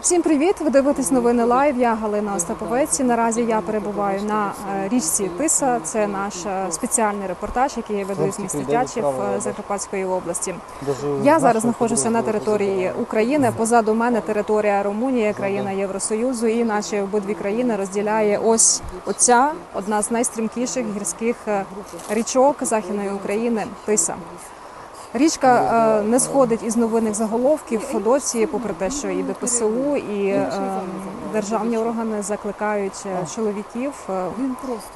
Всім привіт! Ви дивитесь новини лайв. Я Галина Остаповець. Наразі я перебуваю на е, річці Тиса. Це наш е, спеціальний репортаж, який я веду з міста Тячів е, Закарпатської області. Я зараз знаходжуся на території України. Позаду мене територія Румунії, країна Євросоюзу, і наші обидві країни розділяє ось оця одна з найстрімкіших гірських річок Західної України Тиса. Річка е, не сходить із новинних заголовків досі, попри те, що і ДПСУ, і е, державні органи закликають е, чоловіків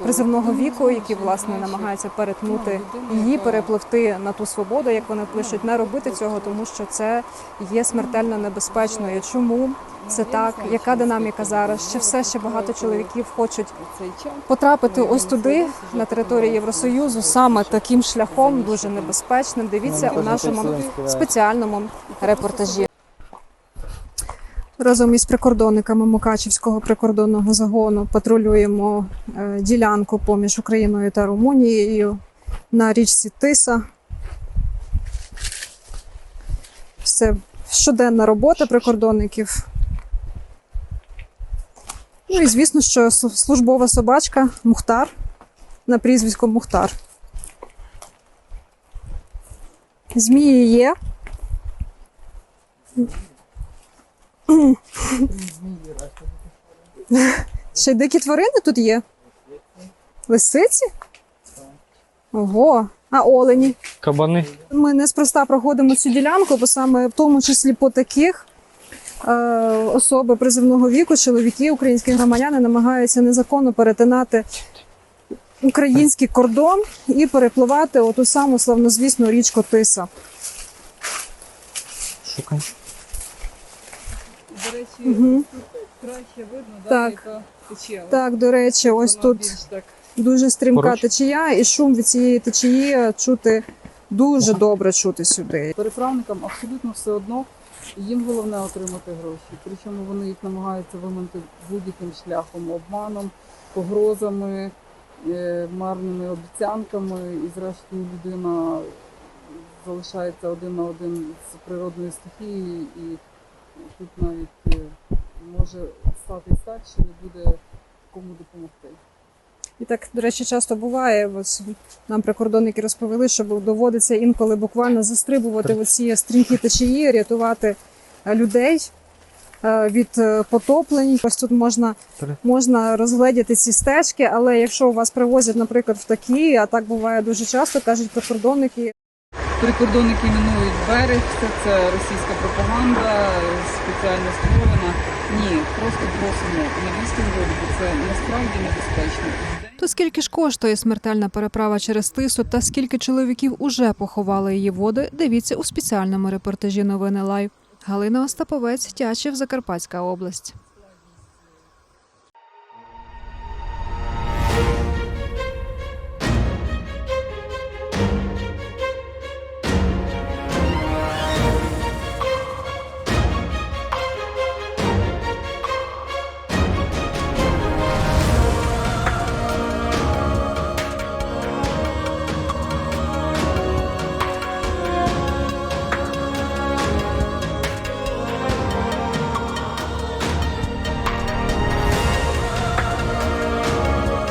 призивного віку, які власне намагаються перетнути її, перепливти на ту свободу, як вони пишуть, не робити цього, тому що це є смертельно небезпечною. Чому це так? Яка динаміка зараз? Ще все ще багато чоловіків хочуть потрапити ось туди, на територію Євросоюзу, саме таким шляхом дуже небезпечним. Дивіться у нашому спеціальному репортажі. Разом із прикордонниками Мукачівського прикордонного загону патрулюємо е, ділянку поміж Україною та Румунією на річці Тиса. Це щоденна робота прикордонників. Ну і звісно, що службова собачка Мухтар на прізвисько Мухтар. Змії є. Ще дикі тварини тут є? Лисиці? Ого, а олені. Кабани. Ми неспроста проходимо цю ділянку, бо саме в тому числі по таких особи призивного віку, чоловіки, українські громадяни намагаються незаконно перетинати український кордон і перепливати оту саму славнозвісну річку Тиса. Шукай. До речі, Угу. краще видно, Так. яка течія. Так, до речі, ось Вона тут так дуже стрімка Поруч. течія, і шум від цієї течії чути дуже добре чути сюди. Переправникам абсолютно все одно. Їм головне отримати гроші. Причому вони їх намагаються виманити будь-яким шляхом, обманом, погрозами, е, марними обіцянками. І зрештою людина залишається один на один з природною стихією, і тут навіть е, може статись так, що не буде кому допомогти. І так, до речі, часто буває. Ось нам прикордонники розповіли, що доводиться інколи буквально застрибувати в ці стрімкі течії, рятувати е, людей е, від е, потоплень. Ось тут можна, можна розгледіти ці стежки, але якщо вас привозять, наприклад, в такі, а так буває дуже часто, кажуть прикордонники, Прикордонники мінують берег, все це російська пропаганда, спеціально створена. Ні, просто просимо не вести воду, бо це насправді небезпечно. То скільки ж коштує смертельна переправа через тису, та скільки чоловіків уже поховали її води, дивіться у спеціальному репортажі новини Лайв. Галина Остаповець, Тячів, Закарпатська область.